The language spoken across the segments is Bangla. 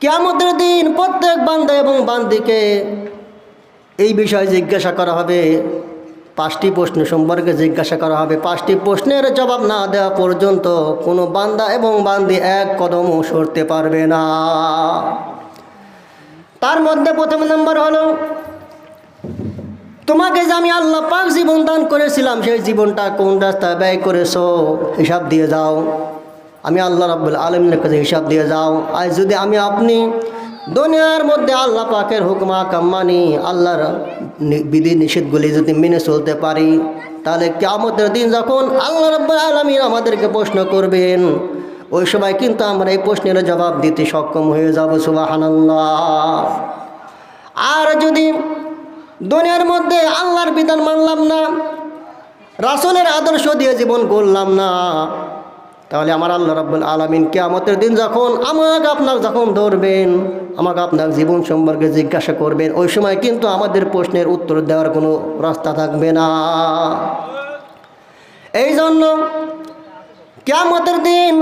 কেমতের দিন প্রত্যেক বান্দা এবং বান্দিকে এই বিষয়ে জিজ্ঞাসা করা হবে। পাঁচটি প্রশ্ন সম্পর্কে জিজ্ঞাসা করা হবে। পাঁচটি প্রশ্নের জবাব না দেওয়া পর্যন্ত কোনো বান্দা এবং বান্দি এক কদমও সরতে পারবে না। তার মধ্যে প্রথম নম্বর হলো, তোমাকে যে আমি আল্লাহ পাক জীবন দান করেছিলাম, সেই জীবনটা কোন রাস্তায় ব্যয় করেছ? হিসাব দিয়ে যাও। আমি আল্লাহ রাব্বুল আলমিনের কাছে হিসাব দিয়ে যাও। আজ যদি আমি আপনি দুনিয়ার মধ্যে আল্লাহ পাকের হুকমা কাম্মানি আল্লাহর বিধি নিষেধগুলি যদি মেনে চলতে পারি, তাহলে কেমতের দিন যখন আল্লাহ রাব্বুল আলমিন আমাদেরকে প্রশ্ন করবেন, ওই সময় কিন্তু আমরা এই প্রশ্নের জবাব দিতে সক্ষম হয়ে যাব, সুবাহানাল্লাহ। আর যদি দুনিয়ার মধ্যে আল্লাহর বিধান মানলাম না, রাসুলের আদর্শ দিয়ে জীবন করলাম না তাহলে আমার আল্লাহ রাব্বুল আলমিন কেয়ামতের দিন যখন আমাকে আপনার যখন ধরবেন, আমাকে আপনার জীবন সম্পর্কে জিজ্ঞাসা করবেন, ওই সময় কিন্তু আমাদের প্রশ্নের উত্তর দেওয়ার কোনো রাস্তা থাকবে না। এই জন্য কেয়ামতের দিন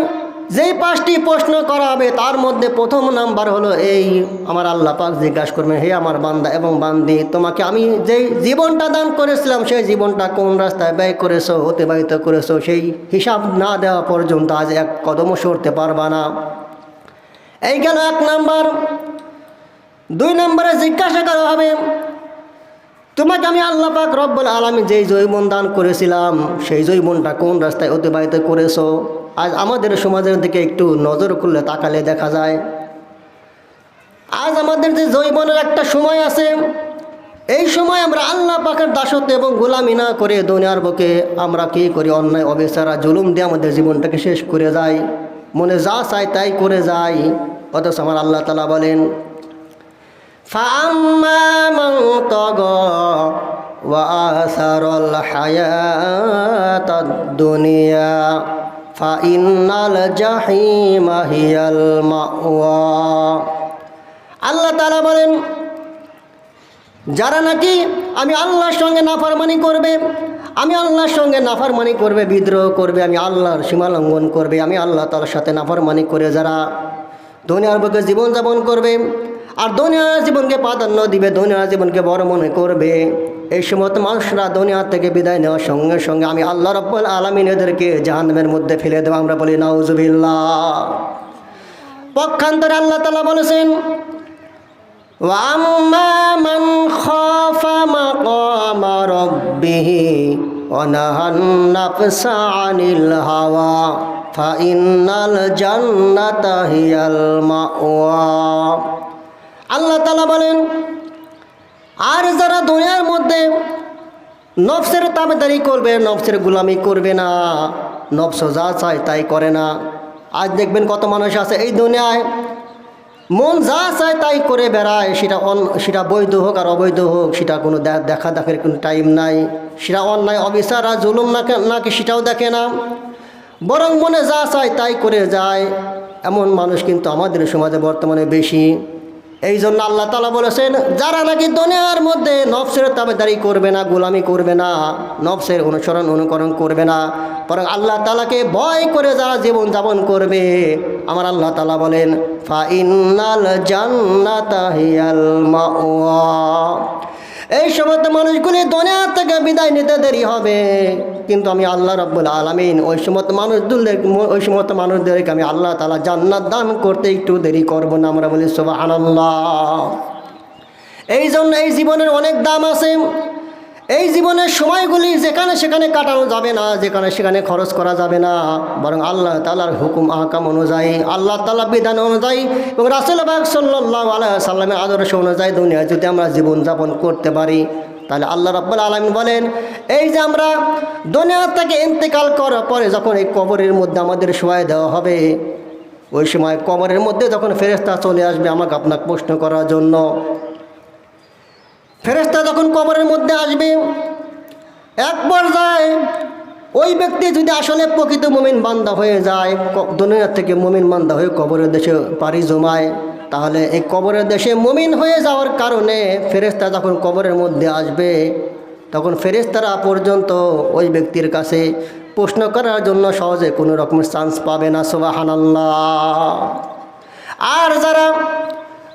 যেই পাঁচটি প্রশ্ন করা হবে, তার মধ্যে প্রথম নাম্বার হলো, এই আমার আল্লাহ পাক জিজ্ঞাসা করবেন, হে আমার বান্দা এবং বান্দি, তোমাকে আমি যেই জীবনটা দান করেছিলাম, সেই জীবনটা কোন রাস্তায় ব্যয় করেছ, অতিবাহিত করেছ, সেই হিসাব না দেওয়া পর্যন্ত আজ এক কদমও সরতে পারবা না। এই গেল এক নাম্বার। দুই নম্বরে জিজ্ঞাসা করা হবে, তোমাকে আমি আল্লাহ পাক রব্বুল আলমী যেই জৈবন দান করেছিলাম, সেই জৈবনটা কোন রাস্তায় অতিবাহিত করেছ? আজ আমাদের সমাজের দিকে একটু নজর করলে তাকালে দেখা যায়। আজ আমাদের যে জৈবনের একটা সময় আছে, এই সময় আমরা আল্লাহ পাখের দাসত্ব এবং গোলামি না করে দুনিয়ার বুকে আমরা কী করি? অন্যায়, অবিচারা, জুলুম দিয়ে আমাদের জীবনটাকে শেষ করে যায় মনে যা চাই তাই করে যাই। অথচ আমার আল্লাহ তালা বলেন ফাম্মা দুনিয়া আল্লাহ তারা বলেন, যারা নাকি আমি আল্লাহর সঙ্গে নাফারমানি করবে, আমি আল্লাহর সঙ্গে নাফারমানি করবে, বিদ্রোহ করবে, আমি আল্লাহর সীমা লঙ্ঘন করবে, আমি আল্লাহ তালার সাথে নাফারমানি করে যারা দুনিয়ার বুকে জীবনযাপন করবে, আর দুনিয়ার জীবনকে প্রাধান্য দিবে, দুনিয়ার জীবনকে বড় মনে করবে এই সমস্ত মানুষরা দুনিয়া থেকে বিদায় নেওয়ার সঙ্গে সঙ্গে আমি আল্লাহ রব্বুল আলমিন এদেরকে জাহান্নামের মধ্যে ফেলে দেবো। আমরা বলি নাউজুবিল্লা পক্ষান্তরে আল্লাহ তালা বলেছেন মান হাওয়া হিয়াল আল্লাহ বলেন আর যারা দুনিয়ার মধ্যে নফসের তাবেদারি করবে, নফসের গুলামি করবে না, নফস যা চায় তাই করে না। আজ দেখবেন কত মানুষ আছে এই দুনিয়ায়, মন যা চায় তাই করে বেড়ায়, সেটা অন, সেটা বৈধ হোক আর অবৈধ হোক, সেটা কোনো দেখা দেখার কোনো টাইম নাই। সেটা অন্যায়, অবিচার আর জুলুম নাকি নাকি সেটাও দেখে না। বরং মনে যা চায় তাই করে যায়। এমন মানুষ কিন্তু আমাদের সমাজে বর্তমানে বেশি। এই জন্য আল্লাহ তালা বলেছেন, যারা নাকি দুনিয়ার মধ্যে নফসের তাবেদারি করবে না, গোলামি করবে না, নফসের অনুসরণ অনুকরণ করবে না, বরং আল্লাহ তালাকে ভয় করে যারা জীবন যাপন করবে, আমার আল্লাহ তালা বলেন ফাইনাল ইন্নাল জান্নাতা এই সমস্ত মানুষগুলি দুনিয়া থেকে বিদায় নিতে দেরি হবে। কিন্তু আমি আল্লাহ রব্বুল আলমিন ওই সমস্ত মানুষদের ওই সমস্ত মানুষদেরকে আমি আল্লাহ তালা জান্নাত দান করতে একটু দেরি করব না। আমরা বলি সব আনাল্লাহ এই জন্য এই জীবনের অনেক দাম আছে। এই জীবনের সময়গুলি যেখানে সেখানে কাটানো যাবে না, যেখানে সেখানে খরচ করা যাবে না। বরং আল্লাহ তালার হুকুম আহকাম অনুযায়ী, আল্লাহ তালা বিধান অনুযায়ী এবং রাসুল বাগ সাল্লাহ আল্লাহ সাল্লামের আদর্শ অনুযায়ী দুনিয়ায় যদি আমরা জীবনযাপন করতে পারি, তাহলে আল্লাহ রাব্বুল আলমিন বলেন, এই যে আমরা দুনিয়া থেকে ইন্তেকাল করার পরে যখন এই কবরের মধ্যে আমাদের শোয়াই দেওয়া হবে, ওই সময় কবরের মধ্যে যখন ফেরেস্তা চলে আসবে আমাকে আপনাকে প্রশ্ন করার জন্য ফেরেস্তা যখন কবরের মধ্যে আসবে, এক পর্যায়ে ওই ব্যক্তি যদি আসলে প্রকৃত মুমিন বান্দা হয়ে যায়, ক- দুনিয়া থেকে মুমিন বান্দা হয়ে কবরের দেশে পাড়ি জমায়, তাহলে এই কবরের দেশে মুমিন হয়ে যাওয়ার কারণে ফেরেস্তা যখন কবরের মধ্যে আসবে, তখন ফেরেস্তারা পর্যন্ত ওই ব্যক্তির কাছে প্রশ্ন করার জন্য সহজে কোনো রকমের চান্স পাবে না, সোবাহানাল্লাহ। আর যারা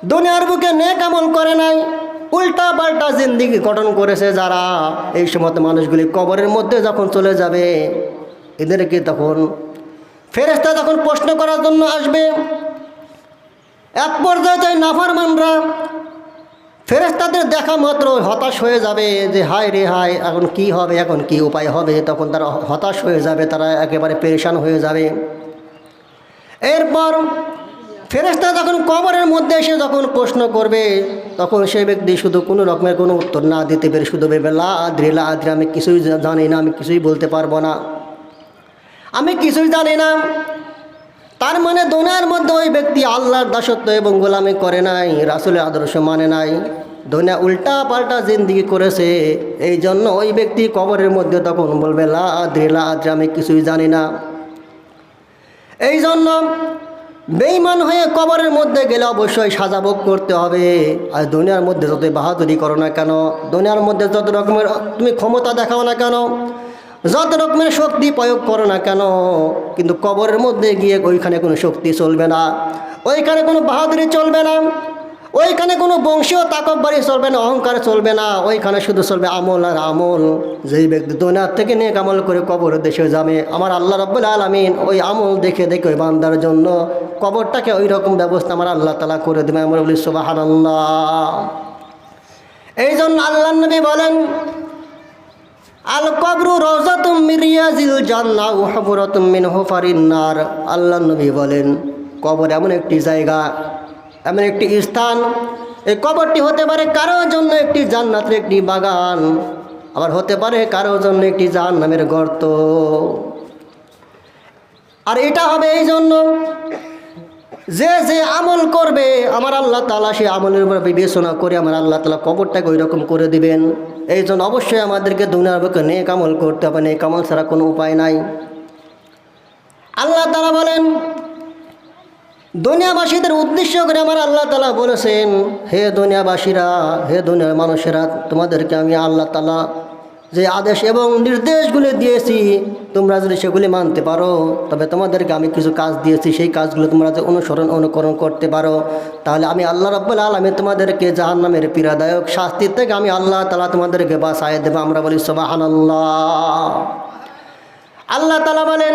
দুনিয়ার বুকে নেক আমল করে নাই উল্টা পাল্টা জিন্দিগি গঠন করেছে যারা। এই সমস্ত মানুষগুলি কবরের মধ্যে যখন চলে যাবে, এদেরকে তখন ফেরেস্তা তখন প্রশ্ন করার জন্য আসবে, এক পর্যায়ে তাই নাফারমানরা ফেরেস্তাদের দেখা মাত্র হতাশ হয়ে যাবে যে, হায় রে হায়, এখন কি হবে, এখন কি উপায় হবে? তখন তারা হতাশ হয়ে যাবে, তারা একেবারে পেরেশান হয়ে যাবে। এরপর ফেরেস্তা যখন কবরের মধ্যে এসে যখন প্রশ্ন করবে, তখন সে ব্যক্তি শুধু কোনো রকমের কোনো উত্তর না দিতে পেরে শুধু ভেবে লা আদ্রি লা আদ্রি, আমি কিছুই জানি না, আমি কিছুই বলতে পারব না। আমি কিছুই জানি না। তার মানে দুনিয়ার মধ্যে ওই ব্যক্তি আল্লাহর দাসত্ব এবং গোলামি করে নাই, রাসুলের আদর্শ মানে নাই। দুনিয়া উল্টা পাল্টা জিন্দিগি করেছে। এই জন্য ওই ব্যক্তি কবরের মধ্যে তখন বলবে, লা আদ্রি লা আদ্রি, আমি কিছুই জানি না। এই জন্য বেইমান হয়ে কবরের মধ্যে গেলে অবশ্যই সাজা ভোগ করতে হবে। আর দুনিয়ার মধ্যে যতই বাহাদুরি করো না কেন, দুনিয়ার মধ্যে যত রকমের তুমি ক্ষমতা দেখাও না কেন, যত রকমের শক্তি প্রয়োগ করো না কেন, কিন্তু কবরের মধ্যে গিয়ে ওইখানে কোনো শক্তি চলবে না। ওইখানে কোনো বাহাদুরি চলবে না। ওইখানে কোনো বংশীয় তাকববাড়ি চলবে না, অহংকার চলবে না। ওইখানে শুধু চলবে আমল আর আমল। যেই ব্যক্তি দুনিয়ার থেকে নেক আমল করে কবর দেশে যাবে, আমার আল্লাহ রব্বুল আলমিন ওই আমল দেখে দেখে ওই বান্দার জন্য কবরটাকে ওই রকম ব্যবস্থা আমার আল্লাহ তালা করে দেবে। আমরা বলি সুবাহান এই জন্য আল্লাহ নবী বলেন আল কবরু রজাতুম মিরিয়াজিল জান্না ও মিন হুফারিন নার। আল্লাহ নবী বলেন, কবর এমন একটি জায়গা এমন একটি স্থান। এই কবরটি হতে পারে কারোর জন্য একটি জান্নাতের একটি বাগান, আবার হতে পারে কারোর জন্য একটি জাহান নামের গর্ত। আর এটা হবে এই জন্য যে যে আমল করবে, আমার আল্লাহ তালা সে আমলের উপর বিবেচনা করে আমার আল্লাহ তালা কবরটাকে ওই রকম করে দিবেন। এই জন্য অবশ্যই আমাদেরকে দুনিয়ার বুকে নেক আমল করতে হবে, নেক আমল ছাড়া কোনো উপায় নাই। আল্লাহ তালা বলেন দুনিয়াবাসীদের উদ্দেশ্য করে আমার আল্লাহ তালা বলেছেন, হে দুনিয়াবাসীরা, হে দুনিয়ার মানুষেরা, তোমাদেরকে আমি আল্লাহ তালা যে আদেশ এবং নির্দেশগুলি দিয়েছি, তোমরা যদি সেগুলি মানতে পারো, তবে তোমাদেরকে আমি কিছু কাজ দিয়েছি, সেই কাজগুলো তোমরা যে অনুসরণ, অনুকরণ করতে পারো। তাহলে আমি আল্লাহ রব্বুল আলমী তোমাদেরকে জাহান নামের পীড়াদায়ক শাস্তির থেকে আমি আল্লাহ তালা তোমাদেরকে বাসায় দেবো। আমরা বলি সবাহান আল্লাহ আল্লাহ তালা বলেন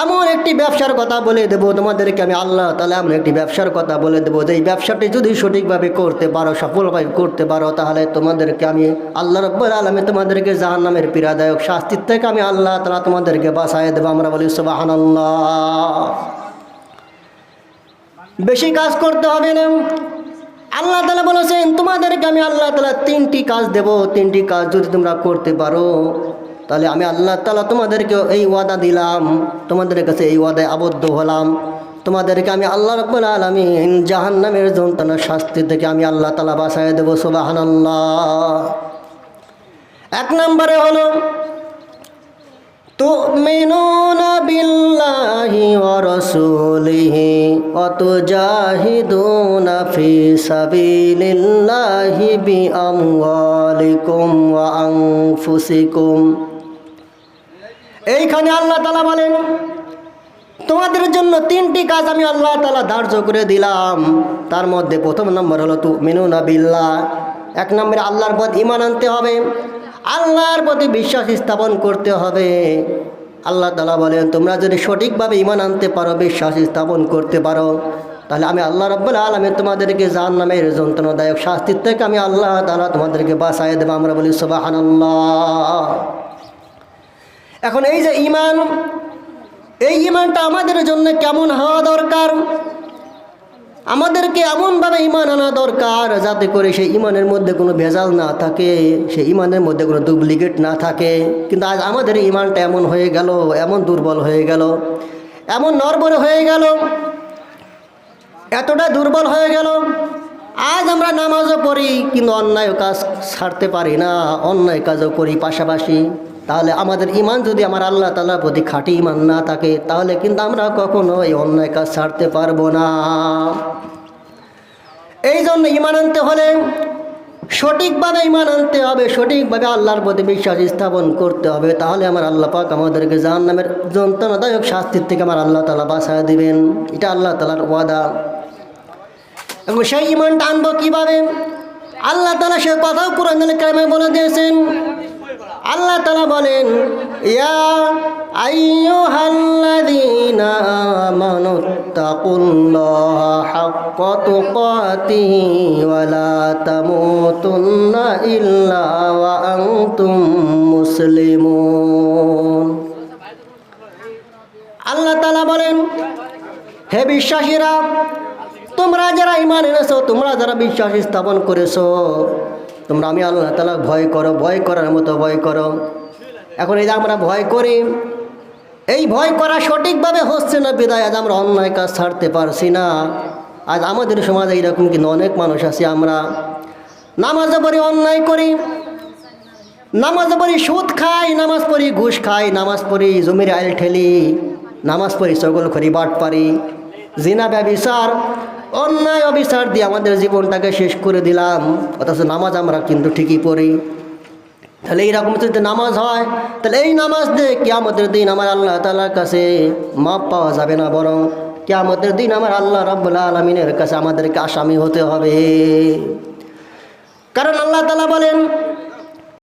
এমন একটি ব্যবসার কথা বলে দেবো, তোমাদেরকে আমি আল্লাহ তাহলে এমন একটি ব্যবসার কথা বলে দেবো যে এই ব্যবসাটি যদি সঠিকভাবে করতে পারো, সফলভাবে করতে পারো, তাহলে তোমাদেরকে আমি আল্লাহ রব্বুল আলমী তোমাদেরকে জাহান নামের পীড়াদায়ক শাস্তির থেকে আমি আল্লাহ তালা তোমাদেরকে বাসায় দেবো। আমরা বলি সুবাহান বেশি কাজ করতে হবে না। আল্লাহ তালা বলেছেন, তোমাদেরকে আমি আল্লাহ তালা তিনটি কাজ দেব। তিনটি কাজ যদি তোমরা করতে পারো তাহলে আমি আল্লাহ তালা তোমাদেরকে এই ওয়াদা দিলাম তোমাদের কাছে এই ওয়াদায় আবদ্ধ হলাম তোমাদেরকে আমি আল্লাহ রব্বুল আলমিন জাহান নামের যন্ত্রণার শাস্তি থেকে আমি আল্লাহ তালা বাসায় দেবো সুবাহান এক নম্বরে হলো تؤمنون بالله ورسوله وتجاهدون في سبيل الله بأموالكم وأنفسكم এইখানে আল্লাহ তালা বলেন, তোমাদের জন্য তিনটি কাজ আমি আল্লাহ তালা ধার্য করে দিলাম। তার মধ্যে প্রথম নম্বর হলো তু মিনুনা বিল্লাহ। এক নম্বরে, আল্লাহর পথ ইমান আনতে হবে। আল্লাহর প্রতি বিশ্বাস স্থাপন করতে হবে। আল্লাহ তালা বলেন, তোমরা যদি সঠিকভাবে ইমান আনতে পারো, বিশ্বাস স্থাপন করতে পারো, তাহলে আমি আল্লাহ রব্বুল আলমী তোমাদেরকে জান নামের যন্ত্রণাদায়ক শাস্তির থেকে আমি আল্লাহ তালা তোমাদেরকে বাসায় দেবো। আমরা বলি সুবাহান এখন এই যে ইমান, এই ইমানটা আমাদের জন্য কেমন হওয়া দরকার? আমাদেরকে এমনভাবে ইমান আনা দরকার যাতে করে সেই ইমানের মধ্যে কোনো ভেজাল না থাকে, সেই ইমানের মধ্যে কোনো ডুপ্লিকেট না থাকে। কিন্তু আজ আমাদের ইমানটা এমন হয়ে গেল, এমন দুর্বল হয়ে গেল, এমন নরবরে হয়ে গেল, এতটা দুর্বল হয়ে গেল। আজ আমরা নামাজও পড়ি, কিন্তু অন্যায় কাজ ছাড়তে পারি না, অন্যায় কাজও করি পাশাপাশি। তাহলে আমাদের ইমান যদি আমার আল্লাহ তালার প্রতি খাঁটি ইমান না থাকে, তাহলে কিন্তু আমরা কখনো এই অন্যায় কাজ ছাড়তে পারব না। এই জন্য ইমান আনতে হলে সঠিকভাবে ইমান আনতে হবে, সঠিকভাবে আল্লাহর প্রতি বিশ্বাস স্থাপন করতে হবে। তাহলে আমার আল্লাহ পাক আমাদেরকে জাহান নামের যন্ত্রণাদায়ক শাস্তির থেকে আমার আল্লাহ তালা বাঁচায় দিবেন। এটা আল্লাহ তালার ওয়াদা। এবং সেই ইমানটা আনব কীভাবে? আল্লাহ তালা সে কথাও কোরআন কামে বলে দিয়েছেন আল্লাহ তালা বলেন, ইয়া মুসলিমুন। আল্লাহ তালা বলেন, হে বিশ্বাসীরা, তোমরা যারা ইমান এনেছো, তোমরা যারা বিশ্বাস স্থাপন করেছ তোমরা আমি আল্লাহ তালা ভয় করো, ভয় করার মতো ভয় করো। এখন এই যে আমরা ভয় করি, এই ভয় করা সঠিকভাবে হচ্ছে না বিদায়, আজ আমরা অন্যায় কাজ ছাড়তে পারছি না। আজ আমাদের সমাজে এইরকম কিন্তু অনেক মানুষ আছে, আমরা নামাজে পড়ি, অন্যায় করি। নামাজ পড়ি, সুদ খাই, নামাজ পড়ি, ঘুষ খাই, নামাজ পড়ি, জমির আইল ঠেলি, নামাজ পড়ি চগল করি বাট পারি, জিনা, ব্যবিচার। অন্যায় অবিচার দিয়ে আমাদের জীবনটাকে শেষ করে দিলাম। অথচ নামাজ আমরা কিন্তু ঠিকই পড়ি। তাহলে এইরকম যদি নামাজ হয়, তাহলে এই নামাজ দিয়ে কেয়ামতের দিন আমার আল্লাহ তালার কাছে মাপ পাওয়া যাবে না বরং কেয়ামতের দিন আমার আল্লাহ রব্বুল্লা আলমিনের কাছে আমাদেরকে আসামি হতে হবে। কারণ আল্লাহ তালা বলেন